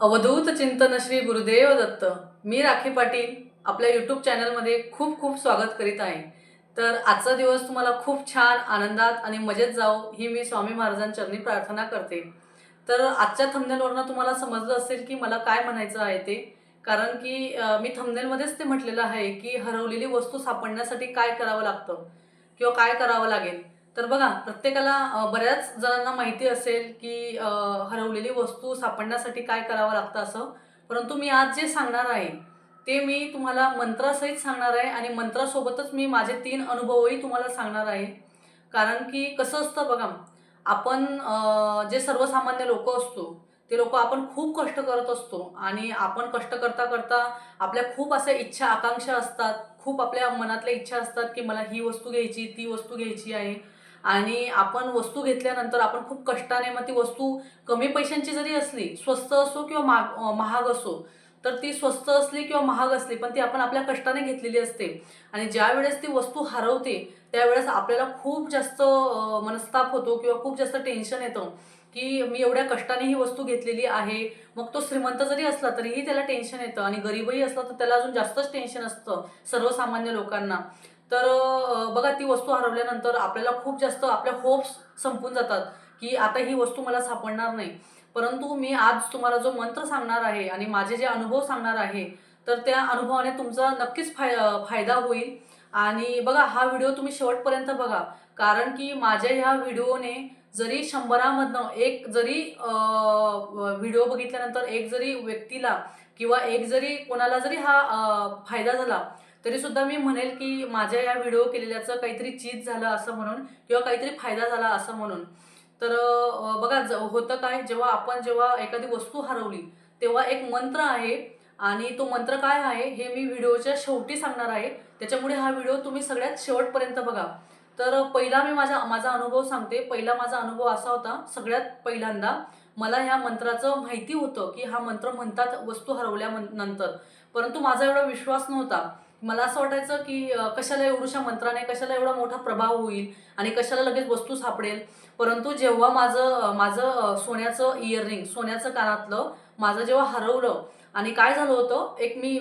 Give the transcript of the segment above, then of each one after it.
अवधूत चिंतन श्री गुरुदेव दत्त. मी राखी पाटील आपल्या यूट्यूब चॅनलमध्ये खूप खूप स्वागत करीत आहे. तर आजचा दिवस तुम्हाला खूप छान आनंदात आणि मजेत जावो ही मी स्वामी महाराजांचरणी प्रार्थना करते. तर आजच्या थंबनेलवरनं तुम्हाला समजलं असेल की मला काय म्हणायचं आहे ते. कारण की मी थंबनेलमध्येच ते म्हटलेलं आहे की हरवलेली वस्तू सापडण्यासाठी काय करावं लागतं किंवा काय करावं लागेल. तर बघा प्रत्येकाला बऱ्याच जणांना माहिती असेल की हरवलेली वस्तू सापडण्यासाठी काय करावं लागतं असं. परंतु मी आज जे सांगणार आहे ते मी तुम्हाला मंत्रासहित सांगणार आहे आणि मंत्रासोबतच मी माझे तीन अनुभवही तुम्हाला सांगणार आहे. कारण की कसं असतं बघा आपण जे सर्वसामान्य लोक असतो ते लोक आपण खूप कष्ट करत असतो आणि आपण कष्ट करता करता आपल्या खूप अशा इच्छा आकांक्षा असतात. खूप आपल्या मनातल्या इच्छा असतात की मला ही वस्तू घ्यायची ती वस्तू घ्यायची आहे. आणि आपण वस्तू घेतल्यानंतर आपण खूप कष्टाने मग ती वस्तू कमी पैशांची जरी असली स्वस्त असो किंवा महाग महाग असो तर ती स्वस्त असली किंवा महाग असली पण ती आपण आपल्या कष्टाने घेतलेली असते. आणि ज्या वेळेस ती वस्तू हरवते त्यावेळेस आपल्याला खूप जास्त मनस्ताप होतो किंवा खूप जास्त टेन्शन येतं की मी एवढ्या कष्टाने ही वस्तू घेतलेली आहे. मग तो श्रीमंत जरी असला तरीही त्याला टेन्शन येतं आणि गरीबही असला तर त्याला अजून जास्तच टेन्शन असतं सर्वसामान्य लोकांना. तर बघा ती वस्तू हरवल्यानंतर आपल्याला खूप जास्त आपल्या होप्स संपून जातात की आता ही वस्तू मला सापडणार नाही. परंतु मी आज तुम्हाला जो मंत्र सांगणार आहे आणि माझे जे अनुभव सांगणार आहे तर त्या अनुभवाने तुमचा नक्कीच फाय फायदा होईल. आणि बघा हा व्हिडिओ तुम्ही शेवटपर्यंत बघा. कारण की माझ्या ह्या व्हिडिओने जरी शंभरामधनं एक जरी व्हिडिओ बघितल्यानंतर एक जरी व्यक्तीला किंवा एक जरी कोणाला जरी हा फायदा झाला तरी सुद्धा मी म्हणेल की माझ्या या व्हिडिओ केलेल्याचं काहीतरी चीज झालं असं म्हणून किंवा काहीतरी फायदा झाला असं म्हणून. तर बघा ज- होतं काय? जेव्हा आपण जेव्हा एखादी वस्तू हरवली तेव्हा एक मंत्र आहे आणि तो मंत्र काय आहे हे मी व्हिडिओच्या शेवटी सांगणार आहे. त्याच्यामुळे हा व्हिडिओ तुम्ही सगळ्यात शेवटपर्यंत बघा. तर पहिला मी माझा माझा अनुभव सांगते. पहिला माझा अनुभव असा होता सगळ्यात पहिल्यांदा मला ह्या मंत्राचं माहिती होतं की हा मंत्र म्हणतात वस्तू हरवल्या नंतर परंतु माझा एवढा विश्वास नव्हता. मला असं वाटायचं की कशाला एवढ्याशा मंत्राने कशाला एवढा मोठा प्रभाव होईल आणि कशाला लगेच वस्तू सापडेल? परंतु जेव्हा माझं माझं सोन्याचं इयरिंग सोन्याचं कानातलं माझं जेव्हा हरवलं आणि काय झालं होतं एक मी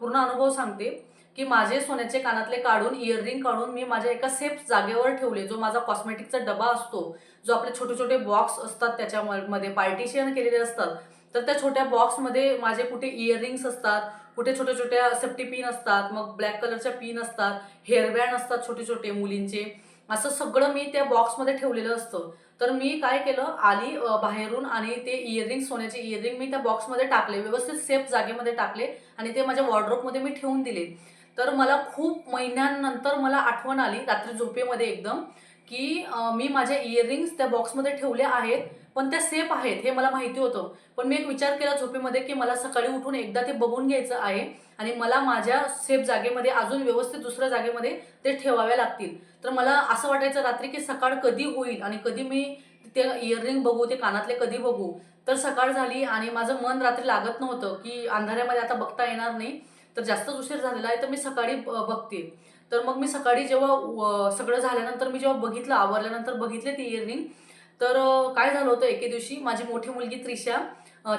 पूर्ण अनुभव सांगते की माझे सोन्याचे कानातले काढून इयररिंग काढून मी माझ्या एका सेफ जागेवर ठेवले जो माझा कॉस्मेटिकचा डबा असतो जो आपले छोटे छोटे बॉक्स असतात त्याच्यामध्ये पार्टिशियन केलेले असतात तर त्या छोट्या बॉक्समध्ये माझे कुठे इयररिंग्स असतात कुठे छोट्या छोट्या सेफ्टी पिन असतात मग ब्लॅक कलरच्या पिन असतात हेअरबँड असतात छोटे छोटे मुलींचे. असं सगळं मी त्या बॉक्समध्ये ठेवलेलं असतं. तर मी काय केलं आली बाहेरून आणि ते इयरिंग सोन्याचे इयरिंग मी त्या बॉक्समध्ये टाकले व्यवस्थित सेफ जागेमध्ये टाकले आणि ते माझ्या वॉर्ड्रोपमध्ये मी ठेवून दिले. तर मला खूप महिन्यांनंतर मला आठवण आली रात्री झोपेमध्ये एकदम की मी माझ्या इयरिंग्स त्या बॉक्समध्ये ठेवल्या आहेत. पण त्या सेफ आहेत हे मला माहिती होतं. पण मी एक विचार केला झोपेमध्ये की मला सकाळी उठून एकदा ते बघून घ्यायचं आहे आणि मला माझ्या सेफ जागेमध्ये अजून व्यवस्थित दुसऱ्या जागेमध्ये ते ठेवाव्या लागतील. तर मला असं वाटायचं रात्री की सकाळ कधी होईल आणि कधी मी ते इयरिंग बघू ते कानातले कधी बघू. तर सकाळ झाली आणि माझं मन रात्री लागत नव्हतं की अंधाऱ्यामध्ये आता बघता येणार नाही. तर जास्त उशीर झालेला आहे तर मी सकाळी ब- बघते. तर मग मी सकाळी जेव्हा सगळं झाल्यानंतर मी जेव्हा बघितलं आवरल्यानंतर बघितले ती इयरिंग तर काय झालं होतं एके दिवशी माझी मोठी मुलगी त्रिशा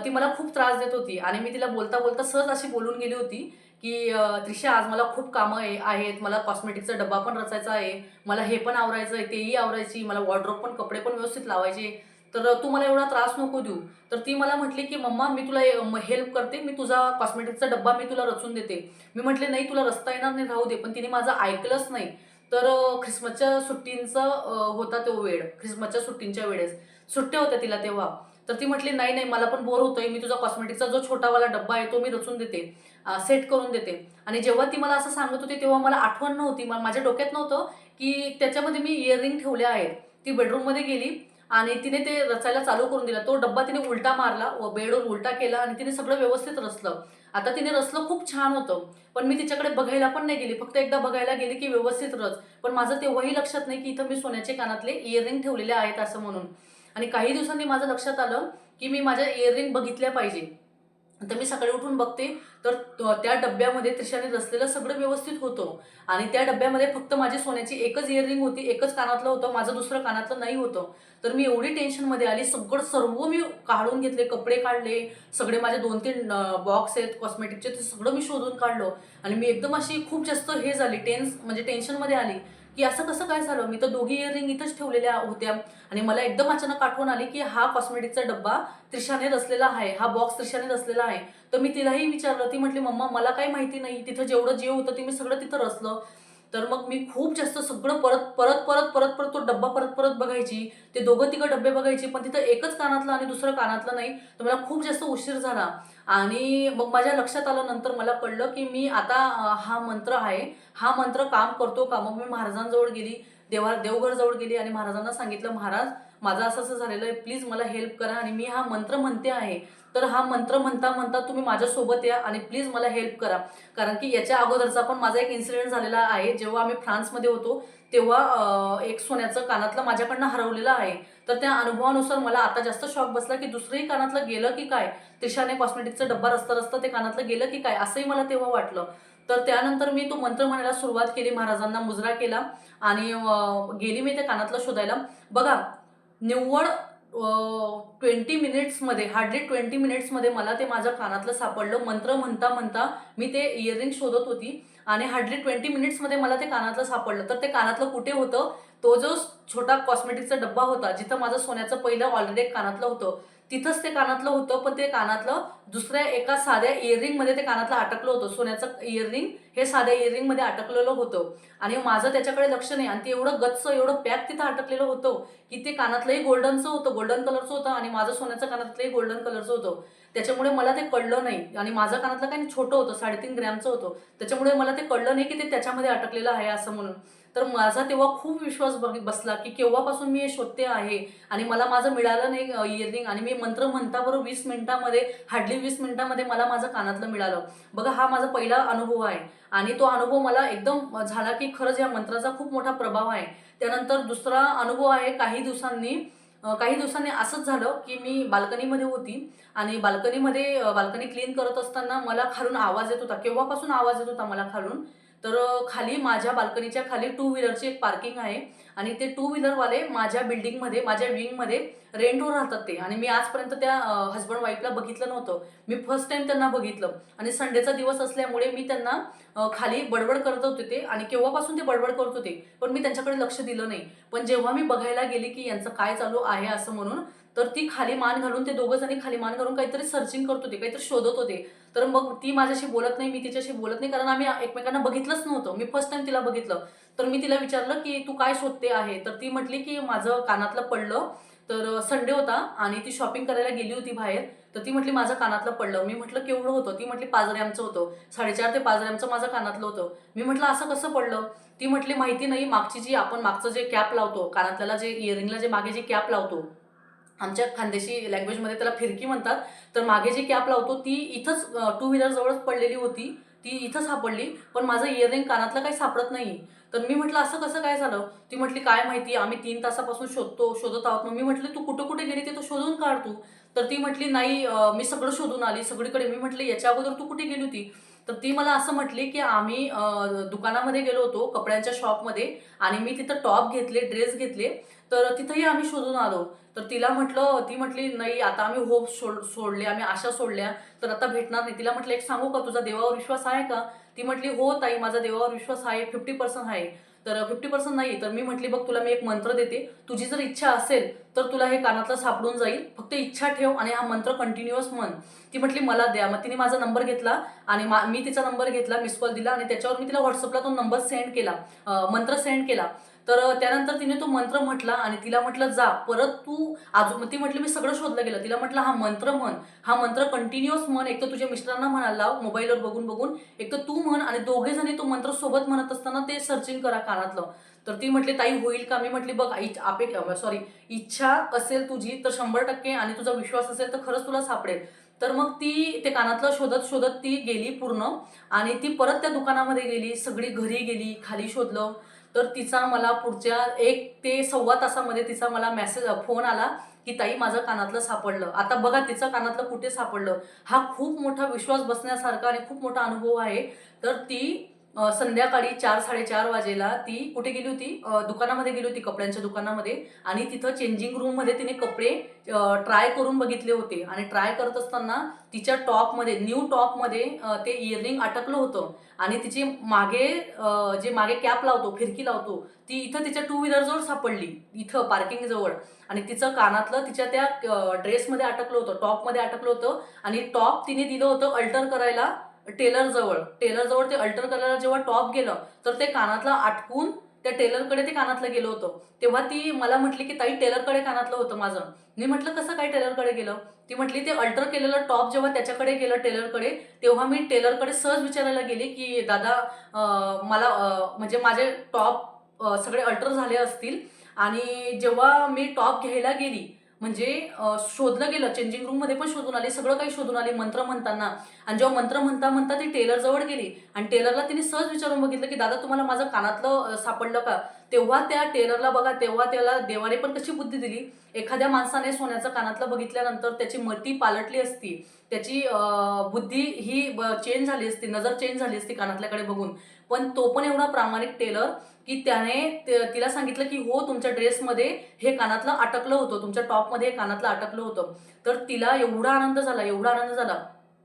ती मला खूप त्रास देत होती आणि मी तिला बोलता बोलता सहज अशी बोलून गेली होती की त्रिशा आज मला खूप कामं आहेत मला कॉस्मेटिकचा डब्बा पण रचायचा आहे मला हे पण आवरायचं आहे तेही आवरायची मला वॉर्ड्रोप पण कपडे पण व्यवस्थित लावायचे. तर तू मला एवढा त्रास नको देऊ. तर ती मला म्हटली की मम्मा मी तुला हेल्प करते मी तुझा कॉस्मेटिकचा डब्बा मी तुला रचून देते. मी म्हटले नाही तुला रस्ता येणार नाही राहू दे. पण तिने माझं ऐकलंच नाही. तर ख्रिसमसच्या सुट्टींचा होता तो वेळ. ख्रिसमसच्या सुट्टींच्या वेळेस. सुट्ट्या होत्या तिला तेव्हा. तर ती म्हटली नाही नाही मला पण बोर होतोय. मी तुझा कॉस्मेटिकचा जो छोटावाला डब्बा आहे तो मी रचून देते. सेट करून देते. आणि जेव्हा ती मला असं सांगत होती तेव्हा मला आठवण नव्हती. मला माझ्या डोक्यात नव्हतं की त्याच्यामध्ये मी इयरिंग ठेवल्या आहेत. ती बेडरूममध्ये गेली आणि तिने ते रचायला चालू करून दिला. तो डब्बा तिने उलटा मारला व बेडवर उलटा केला आणि तिने सगळं व्यवस्थित रचलं. आता तिने रचलं खूप छान होतं. पण मी तिच्याकडे बघायला पण नाही गेली. फक्त एकदा बघायला गेली की व्यवस्थित रच. पण माझं तेव्हाही लक्षात नाही की इथं मी सोन्याचे कानातले इयरिंग ठेवलेले आहेत असं म्हणून. आणि काही दिवसांनी माझं लक्षात आलं की मी माझ्या इयरिंग बघितल्या पाहिजे. तर मी सकाळी उठून बघते. तर त्या डब्यामध्ये त्रिशाने रचलेलं सगळं व्यवस्थित होतं. आणि त्या डब्यामध्ये फक्त माझी सोन्याची एकच इयरिंग होती एकच कानातलं होतं माझं दुसरं कानातलं नाही होतं. तर मी एवढी टेन्शनमध्ये आली सगळं सर्व मी काढून घेतले कपडे काढले सगळे माझे दोन तीन बॉक्स आहेत कॉस्मेटिकचे ते सगळं मी शोधून काढलं. आणि मी एकदम अशी खूप जास्त हे झाली टेन्स म्हणजे टेन्शनमध्ये आली. की असं कसं काय झालं? मी तर दोघी इयरिंग इथंच ठेवलेल्या होत्या. आणि मला एकदम अचानक आठवण आली की हा कॉस्मेटिकचा डब्बा त्रिशाने रचलेला आहे. हा बॉक्स त्रिशाने रचलेला आहे. तर मी तिलाही विचारलं. ती म्हटली मम्मा मला काही माहिती नाही. तिथं जेवढं जे होतं ते मी सगळं तिथं रचलं. तर मग मी खूप जास्त सगळं परत परत परत परत परत तो डब्बा परत परत बघायची. ते दोघं तिघं डब्बे बघायचे पण तिथं एकच कानातलं आणि दुसरं कानातलं नाही. तर मला खूप जास्त उशीर झाला. आणि मग माझ्या लक्षात आलं नंतर मला कळलं की मी आता हा मंत्र आहे. हा मंत्र काम करतो का? मग मी महाराजांजवळ गेली देवा देवघरजवळ गेली आणि महाराजांना सांगितलं महाराज माझं असं असं झालेलं आहे प्लीज मला हेल्प करा आणि मी हा मंत्र म्हणते आहे. तर हा मंत्र म्हणता म्हणता तुम्ही माझ्यासोबत या आणि प्लीज मला हेल्प करा. कारण की याच्या अगोदरचा पण माझा एक इन्सिडेंट झालेला आहे. जेव्हा आम्ही फ्रान्समध्ये होतो तेव्हा एक सोन्याचं कानातलं माझ्याकडनं हरवलेलं आहे. तर त्या अनुभवानुसार मला आता जास्त शॉक बसला की दुसरंही कानातलं गेलं की काय? त्रिशाने कॉस्मेटिकचा डब्बा रस्ता रस्ता ते कानातलं गेलं की काय? असंही मला तेव्हा वाटलं. तर त्यानंतर मी तो मंत्र म्हणायला सुरुवात केली महाराजांना मुजरा केला आणि गेली मी त्या कानातलं शोधायला. बघा निव्वळ ट्वेंटी मिनिट्समध्ये हार्डली ट्वेंटी मिनिट्समध्ये मला ते माझ्या कानातलं सापडलं. मंत्र म्हणता म्हणता मी ते इयरिंग शोधत होती आणि हार्डली ट्वेंटी मिनिट्समध्ये मला ते कानातलं सापडलं. तर ते कानातलं कुठे होतं? तो जो छोटा कॉस्मेटिकचा डब्बा होता जिथं माझं सोन्याचं पहिलं ऑलरेडी एक कानातलं होतं तिथंच ते कानातलं होतं पण ते कानातलं दुसऱ्या एका साध्या इयरिंगमध्ये ते कानातलं अटकलं होतं. सोन्याचं इयरिंग हे साध्या इयरिंगमध्ये अटकलेलं होतं. आणि माझं त्याच्याकडे लक्ष नाही. आणि ते एवढं गच्च एवढं पॅक तिथं अटकलेलं होतं की ते कानातलंही गोल्डनचं होतं गोल्डन कलरचं होतं आणि माझं सोन्याचं कानातलंही गोल्डन कलरचं होतं. त्याच्यामुळे मला ते कळलं नाही. आणि माझं कानातलं काही छोटं होतं साडेतीन ग्रॅमचं होतं. त्याच्यामुळे मला ते कळलं नाही की ते त्याच्यामध्ये अटकलेलं आहे असं म्हणून. तर माझा तेव्हा खूप विश्वास बसला की केव्हापासून मी हे शोधते आहे? आणि मला माझं मिळालं नाही इयरिंग आणि मी मंत्र म्हणता बरोबर वीस मिनिटामध्ये हार्डली वीस मिनिटामध्ये मला माझं कानातलं मिळालं. बघा हा माझा पहिला अनुभव आहे. आणि तो अनुभव मला एकदम झाला की खरंच या मंत्राचा खूप मोठा प्रभाव आहे. त्यानंतर दुसरा अनुभव आहे काही दिवसांनी काही दिवसांनी असंच झालं की मी बाल्कनीमध्ये होती. आणि बाल्कनीमध्ये बाल्कनी क्लीन करत असताना मला खालून आवाज येत होता. केव्हापासून आवाज येत होता मला खालून? तर खाली माझ्या बाल्कनीच्या खाली टू व्हीलरची एक पार्किंग आहे. आणि ते टू व्हीलरवाले माझ्या बिल्डिंगमध्ये माझ्या विंगमध्ये रेंटवर राहतात ते. आणि मी आजपर्यंत त्या हस्बंड वाईफला बघितलं नव्हतं. मी फर्स्ट टाइम त्यांना बघितलं. आणि संडेचा दिवस असल्यामुळे मी त्यांना खाली बडबड करत होते ते. आणि केव्हापासून ते बडबड करत होते पण मी त्यांच्याकडे लक्ष दिलं नाही. पण जेव्हा मी बघायला गेले की यांचं काय चालू आहे असं म्हणून तर ती खाली मान घालून ते दोघं जणी खाली मान घालून काहीतरी सर्चिंग करत होते काहीतरी शोधत होते. तर मग ती माझ्याशी बोलत नाही मी तिच्याशी बोलत नाही कारण आम्ही एकमेकांना बघितलंच नव्हतं. मी फर्स्ट टाइम तिला बघितलं. तर मी तिला विचारलं की तू काय शोधते आहे? तर ती म्हटली की माझं कानातलं पडलं. तर संडे होता आणि ती शॉपिंग करायला गेली होती बाहेर. तर ती म्हटली माझं कानातलं पडलं. मी म्हटलं केवढं होतं? ती म्हटली पाच ग्रॅमचं होतं. साडेचार ते पाच ग्रॅमचं माझं कानातलं होतं. मी म्हटलं असं कसं पडलं? ती म्हटली माहिती नाही मागची जी आपण मागचं जे कॅप लावतो कानातल्याला जे इयरिंगला जे मागे जी कॅप लावतो आमच्या खानदेशी लँग्वेजमध्ये त्याला फिरकी म्हणतात. तर मागे जी कॅप लावतो ती इथंच टू व्हीलर जवळच पडलेली होती. ती इथं सापडली पण माझं इयरिंग कानातलं काही सापडत नाही. तर मी म्हटलं असं कसं काय झालं? ती म्हटली काय माहिती आम्ही तीन तासापासून शोधतो शोधत आहोत. मग मी म्हटलं तू कुठं कुठे गेली ते तू शोधून काढ तू. तर ती म्हटली नाही मी सगळं शोधून आली सगळीकडे. मी म्हटलं याच्या अगोदर तू कुठे गेली होती? तर ती मला असं म्हटली की आम्ही दुकानामध्ये गेलो होतो कपड्यांच्या शॉपमध्ये आणि मी तिथं टॉप घेतले ड्रेस घेतले तर तिथंही आम्ही शोधून आलो. तर तिला म्हटलं ती म्हटली नाही आता आम्ही होप सोड सोडले आम्ही आशा सोडल्या तर आता भेटणार नाही. तिला म्हटलं एक सांगू का तुझा देवावर विश्वास आहे का? ती म्हटली हो ताई माझा देवावर विश्वास आहे फिफ्टी पर्सेंट आहे. तर फिफ्टी पर्सेंट नाही तर मी म्हटली बघ तुला मी एक मंत्र देते. तुझी जर इच्छा असेल तर तुला हे कानातलं सापडून जाईल. फक्त इच्छा ठेव आणि हा मंत्र कंटिन्युअस म्हण. ती म्हटली मला द्या. मग तिने माझा नंबर घेतला आणि मा- मी तिचा नंबर घेतला मिस कॉल दिला आणि त्याच्यावर मी तिला व्हॉट्सअपला तो नंबर सेंड केला. मंत्र सेंड केला. तर त्यानंतर तिने तो मंत्र म्हटला आणि तिला म्हटलं जा परत तू अजून ती म्हटली मी सगळं शोधलं गेलं. तिला म्हटलं हा मंत्र म्हण. हा मंत्र कंटिन्युअस म्हण. एक तर तुझ्या मिस्टरांना म्हणायला लाव मोबाईलवर बघून बघून. एक तर तू म्हण आणि दोघे जणी तो मंत्र सोबत म्हणत असताना ते सर्चिंग करा कानातलं. तर ती म्हटली ताई होईल का? मी म्हटली बघ इच- आपे सॉरी इच्छा असेल तुझी तर शंभर टक्के आणि तुझा विश्वास असेल तर खरंच तुला सापडेल. तर मग ती ते कानातलं शोधत शोधत ती गेली पूर्ण आणि ती परत त्या दुकानामध्ये गेली सगळी घरी गेली खाली शोधलं. तर तिचा मला पुढच्या एक ते सव्वा तासामध्ये तिचा मला मेसेज फोन आला की ताई माझं कानातलं सापडलं. आता बघा तिचं कानातलं कुठे सापडलं? हा खूप मोठा विश्वास बसण्यासारखा आणि खूप मोठा अनुभव आहे. तर ती संध्याकाळी चार साडेचार वाजेला ती कुठे गेली होती? दुकानामध्ये गेली होती कपड्यांच्या दुकानामध्ये. आणि तिथं चेंजिंग रूममध्ये तिने कपडे ट्राय करून बघितले होते. आणि ट्राय करत असताना तिच्या टॉपमध्ये न्यू टॉपमध्ये ते इयरिंग अटकलं होतं. आणि तिची मागे जे मागे कॅप लावतो फिरकी लावतो ती इथं तिच्या टू व्हीलरजवळ सापडली. इथं पार्किंगजवळ आणि तिचं कानातलं तिच्या त्या ड्रेसमध्ये अटकलं होतं टॉपमध्ये अटकलं होतं. आणि टॉप तिने दिलं होतं अल्टर करायला. टेलर जवळ टेलर जवळ ते अल्टर करायला जेव्हा टॉप गेलं तर ते कानातलं आटकून त्या टेलरकडे ते कानातलं गेलं होतं. तेव्हा ती मला म्हटली की ताई टेलरकडे कानातलं होतं माझं. मी म्हटलं कसं काय टेलरकडे गेलं? ती म्हटली ते अल्टर केलेलं टॉप जेव्हा त्याच्याकडे गेलं टेलरकडे तेव्हा मी टेलरकडे सहज विचारायला गेली की दादा मला म्हणजे माझे टॉप सगळे अल्टर झाले असतील आणि जेव्हा मी टॉप घ्यायला गेली म्हणजे शोधलं गेलं चेंजिंग रूममध्ये पण शोधून आले सगळं काही शोधून आली मंत्र म्हणताना. आणि जेव्हा मंत्र म्हणता म्हणता ती टेलर जवळ गेली आणि टेलरला तिने सहज विचारून बघितलं की दादा तुम्हाला माझं कानातलं सापडलं का? तेव्हा त्या टेलरला बघा तेव्हा त्याला देवाने पण कशी बुद्धी दिली. एखाद्या माणसाने सोन्याचं कानातलं बघितल्यानंतर त्याची मती पालटली असती. त्याची बुद्धी ही चेंज झाली असती नजर चेंज झाली असती कानातल्याकडे बघून. पण तो पण एवढा प्रामाणिक टेलर की त्याने तिला सांगितलं की हो तुमच्या ड्रेसमध्ये हे कानातलं अटकलं होतं. तुमच्या टॉपमध्ये हे कानातलं अटकलं होतं. तर तिला एवढा आनंद झाला एवढा आनंद झाला.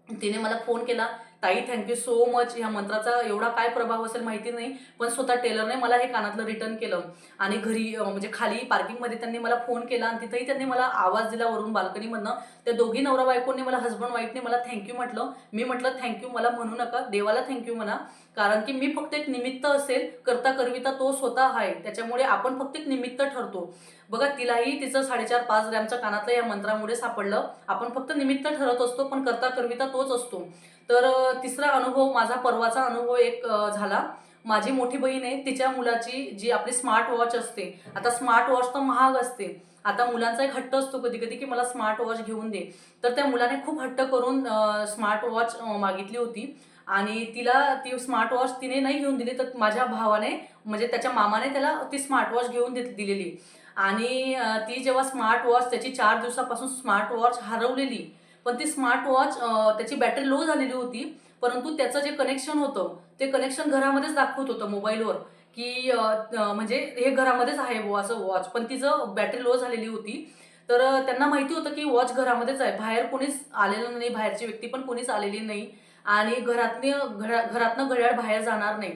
तिने मला फोन केला ताई थँक्यू सो मच ह्या मंत्राचा एवढा काय प्रभाव असेल माहिती नाही पण स्वतः टेलरने मला हे कानातलं रिटर्न केलं. आणि घरी म्हणजे खाली पार्किंगमध्ये त्यांनी मला फोन केला आणि तिथंही त्यांनी मला आवाज दिला वरून बाल्कनीमधनं. त्या दोघी नवरा बायकोंनी मला हसबंड वाईफने मला थँक्यू म्हटलं. मी म्हटलं थँक्यू मला म्हणू नका. देवाला थँक्यू म्हणा. कारण की मी फक्त एक निमित्त असेल करता करविता तो स्वतः आहे. त्याच्यामुळे आपण फक्त एक निमित्त ठरतो. बघा तिलाही तिचं साडेचार पाच ग्रॅमच्या कानातलं या मंत्रामुळे सापडलं. आपण फक्त निमित्त ठरत असतो पण करता करविता तोच असतो. तर तिसरा अनुभव माझा परवाचा अनुभव एक झाला. माझी मोठी बहीण आहे तिच्या मुलाची जी आपली स्मार्ट वॉच असते. आता स्मार्ट वॉच तर महाग असते. आता मुलांचा एक हट्ट असतो कधी कधी की मला स्मार्ट वॉच घेऊन दे. तर त्या मुलाने खूप हट्ट करून स्मार्ट वॉच मागितली होती. आणि तिला ती स्मार्ट वॉच तिने नाही घेऊन दिली तर माझ्या भावाने म्हणजे त्याच्या मामाने त्याला ती स्मार्ट वॉच घेऊन दिलेली. आणि ती जेव्हा स्मार्ट वॉच त्याची चार दिवसापासून स्मार्ट वॉच हरवलेली पण ती स्मार्ट वॉच त्याची बॅटरी लो झालेली होती परंतु त्याचं जे कनेक्शन होतं ते कनेक्शन घरामध्येच दाखवत होतं मोबाईलवर की म्हणजे हे घरामध्येच आहे वो असं वॉच पण तिचं बॅटरी लो झालेली होती. तर त्यांना माहिती होतं की वॉच घरामध्येच आहे बाहेर कोणीच आलेलं नाही बाहेरची व्यक्ती पण कोणीच आलेली नाही. आणि घरातली घरा घरातनं घड्याळ बाहेर जाणार नाही.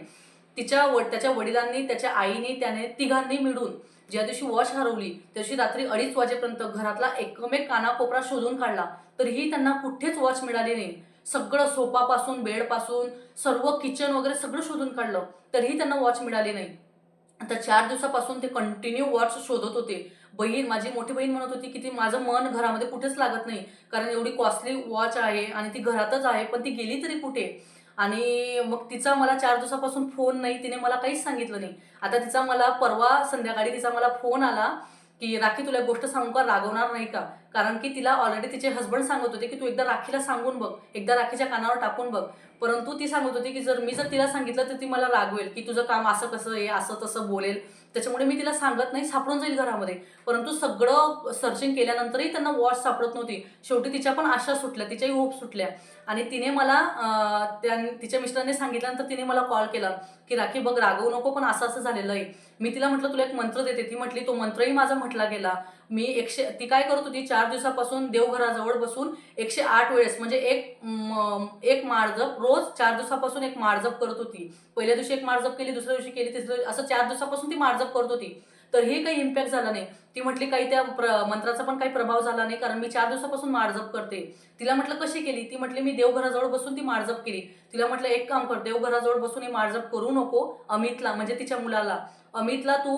तिच्या व त्याच्या वडिलांनी त्याच्या आईने त्याने तिघांनी मिळून ज्या दिवशी वॉच हरवली त्या दिवशी रात्री अडीच वाजेपर्यंत घरातला एकमेक कानाकोपरा शोधून काढला. तरीही त्यांना कुठेच वॉच मिळाली नाही. सगळं सोपापासून बेडपासून सर्व किचन वगैरे सगळं शोधून काढलं. तरीही त्यांना वॉच मिळाली नाही. आता चार दिवसापासून ते कंटिन्यू वॉच शोधत होते. बहीण माझी मोठी बहीण म्हणत होती की ती माझं मन घरामध्ये कुठेच लागत नाही. कारण एवढी कॉस्टली वॉच आहे आणि ती घरातच आहे पण ती गेली तरी कुठे? आणि मग तिचा मला चार दिवसापासून फोन नाही तिने मला काहीच सांगितलं नाही. आता तिचा मला परवा संध्याकाळी तिचा मला फोन आला की राखी तुला एक गोष्ट सांगू का? रागवणार नाही का? कारण की तिला ऑलरेडी तिचे हस्बंड सांगत होते की तू एकदा राखीला सांगून बघ. एकदा राखीच्या कानावर टाकून बघ. परंतु ती सांगत होती की जर मी जर तिला सांगितलं तर ती मला रागवेल की तुझं काम असं कसं आहे असं तसं बोलेल. त्याच्यामुळे मी तिला सांगत नाही सापडून जाईल घरामध्ये. परंतु सगळं सर्चिंग केल्यानंतरही त्यांना वॉच सापडत नव्हती. शेवटी तिच्या पण आशा सुटल्या तिच्याही होप सुटल्या. आणि तिने मला त्या तिच्या मिस्टरांनी सांगितल्यानंतर तिने मला कॉल केला की राखी बघ रागवू नको पण असं असं झालेलं आहे. मी तिला म्हटलं तुला एक मंत्र देते. ती म्हटली तो मंत्रही माझा म्हटला गेला. मी एकशे ती काय करत होती? चार दिवसापासून देवघराजवळ बसून एकशे आठ वेळेस म्हणजे एक म- एक माळजप रोज चार दिवसापासून एक माळजप करत होती. पहिल्या दिवशी एक माळजप केली दुसऱ्या दिवशी केली तिसऱ्या असं चार दिवसापासून ती माळजप करत होती. तर हे काही इम्पॅक्ट झाला नाही. ती म्हटली काही त्या प्र मंत्राचा पण काही प्रभाव झाला नाही कारण मी चार दिवसापासून माळजप करते. तिला म्हटलं कशी केली? ती म्हटली मी देवघराजवळ बसून ती माळजप केली. तिला म्हटलं एक काम कर देवघराजवळ बसून ही माळजप करू नको अमितला म्हणजे तिच्या मुलाला. अमितला तू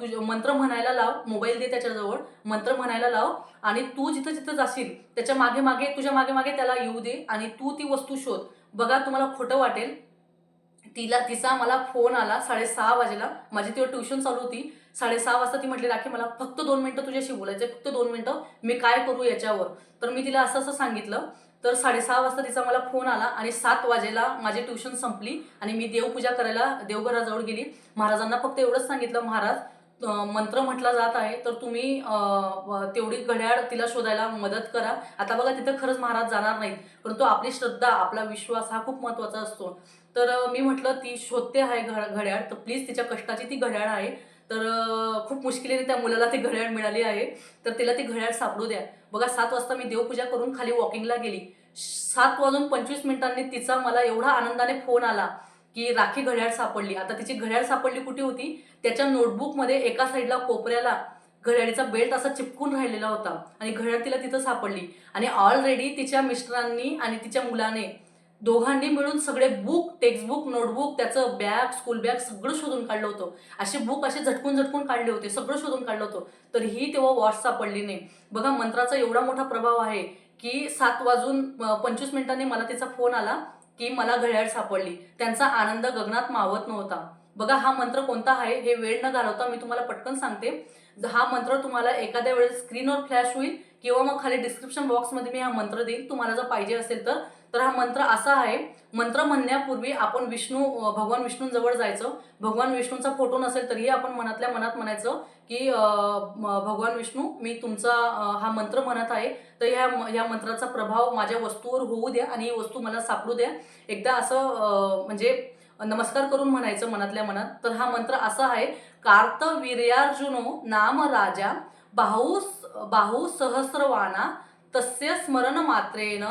तुझ मंत्र म्हणायला लाव मोबाईल दे त्याच्याजवळ मंत्र म्हणायला लाव आणि तू जिथं जिथं जाशील त्याच्यामागे मागे तुझ्या मागे मागे त्याला येऊ दे आणि तू ती वस्तू शोध. बघा तुम्हाला खोटं वाटेल. तिला तिचा मला फोन आला साडेसहा वाजेला. माझी तेव्हा ट्युशन चालू होती. साडेसहा वाजता ती म्हटली राखी मला फक्त दोन मिनटं तुझ्याशी बोलायचं फक्त दोन मिनटं. मी काय करू याच्यावर? तर मी तिला असं असं सांगितलं. तर साडेसहा वाजता तिचा मला फोन आला आणि सात वाजेला माझी ट्युशन संपली आणि मी देवपूजा करायला देवघराजवळ गेली. महाराजांना फक्त एवढंच सांगितलं महाराज मंत्र म्हटला जात आहे तर तुम्ही तेवढी घड्याळ तिला शोधायला मदत करा. आता बघा तिथं खरंच महाराज जाणार नाहीत परंतु आपली श्रद्धा आपला विश्वास हा खूप महत्त्वाचा असतो. तर मी म्हटलं ती शोधते आहे घड घड्याळ तर प्लीज तिच्या कष्टाची ती घड्याळ आहे तर खूप मुश्किलीने त्या मुलाला ती घड्याळ मिळाली आहे. तर तिला ती घड्याळ सापडू द्या. बघा सात वाजता मी देवपूजा करून खाली वॉकिंगला गेली. सात वाजून पंचवीस मिनिटांनी तिचा मला एवढा आनंदाने फोन आला की राखी घड्याळ सापडली. आता तिची घड्याळ सापडली कुठे होती? त्याच्या नोटबुकमध्ये एका साईडला कोपऱ्याला घड्याळीचा बेल्ट असा चिपकून राहिलेला होता आणि घड्याळ तिला तिथं सापडली. आणि ऑलरेडी तिच्या मिस्टरांनी आणि तिच्या मुलाने दोघांनी मिळून सगळे बुक टेक्स्टबुक नोटबुक त्याचं बॅग स्कूल बॅग सगळं शोधून काढलं होतं. असे बुक असे झटकून झटकून काढले होते सगळं शोधून काढलं होतं. तर ही तेव्हा वॉच सापडली नाही. बघा मंत्राचा एवढा मोठा प्रभाव आहे की सात वाजून पंचवीस मिनिटांनी मला तिचा फोन आला की मला घड्याळ सापडली. त्यांचा आनंद गगनात मावत नव्हता. बघा हा मंत्र कोणता आहे हे वेळ न घालवता मी तुम्हाला पटकन सांगते. हा मंत्र तुम्हाला एखाद्या वेळेस स्क्रीनवर फ्लॅश होईल किंवा मग खाली डिस्क्रिप्शन बॉक्समध्ये मी हा मंत्र देईल. तुम्हाला जर पाहिजे असेल तर तर हा मंत्र असा आहे मंत्र म्हणण्यापूर्वी आपण विष्णू भगवान विष्णूंजवळ जायचं. भगवान विष्णूंचा फोटो नसेल तरीही आपण मनातल्या मनात म्हणायचं की भगवान विष्णू मी तुमचा हा मंत्र म्हणत आहे. तर ह्या या मंत्राचा प्रभाव माझ्या वस्तूवर होऊ द्या आणि ही वस्तू मला सापडू द्या. एकदा असं म्हणजे नमस्कार करून म्हणायचं मनातल्या मनात. तर हा मंत्र असा आहे कार्तवीर्यार्जुनो नाम राजा बाहू बाहू सहस्रवाना तस्य स्मरण मात्रेन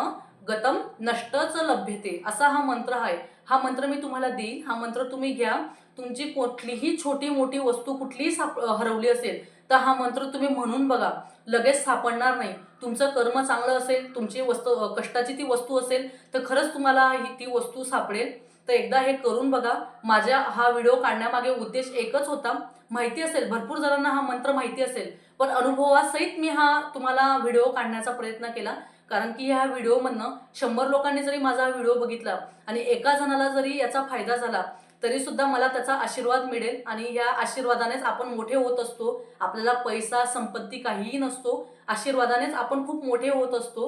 गतम नष्टच लभ्यते असा हा मंत्र आहे. हा मंत्र मी तुम्हाला देईन. हा मंत्र तुम्ही घ्या. तुमची कुठलीही छोटी मोठी वस्तू कुठलीही साप हरवली असेल तर हा मंत्र तुम्ही म्हणून बघा. लगेच सापडणार नाही. तुमचं कर्म चांगलं असेल तुमची वस्तू कष्टाची ती वस्तू असेल तर खरंच तुम्हाला ही ती वस्तू सापडेल. तर एकदा हे करून बघा. माझ्या हा व्हिडिओ काढण्यामागे उद्देश एकच होता. माहिती असेल भरपूर जणांना हा मंत्र माहिती असेल पण अनुभवासहित मी हा तुम्हाला व्हिडिओ काढण्याचा प्रयत्न केला. कारण की ह्या व्हिडिओमधनं शंभर लोकांनी जरी माझा व्हिडिओ बघितला आणि एका जणाला जरी याचा फायदा झाला तरी सुद्धा मला त्याचा आशीर्वाद मिळेल आणि या आशीर्वादानेच आपण मोठे होत असतो. आपल्याला पैसा संपत्ती काहीही नसतो आशीर्वादानेच आपण खूप मोठे होत असतो.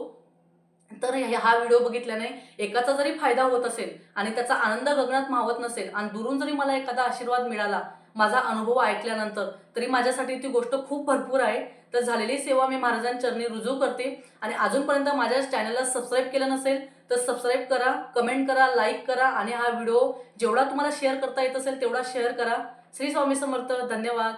तर हा व्हिडिओ बघितल्याने एकाचा जरी फायदा होत असेल आणि त्याचा आनंद गगनात मावत नसेल आणि दुरून जरी मला एखादा आशीर्वाद मिळाला माझा अनुभव ऐकल्यानंतर तरी माझ्यासाठी ती गोष्ट खूप भरपूर आहे. तर झालेली सेवा मी महाराजांचरणी रुजू करते. आणि अजूनपर्यंत माझ्या चॅनलला सबस्क्राईब केलं नसेल तर सबस्क्राईब करा कमेंट करा लाईक करा आणि हा व्हिडिओ जेवढा तुम्हाला शेअर करता येत असेल तेवढा शेअर करा. श्री स्वामी समर्थ धन्यवाद.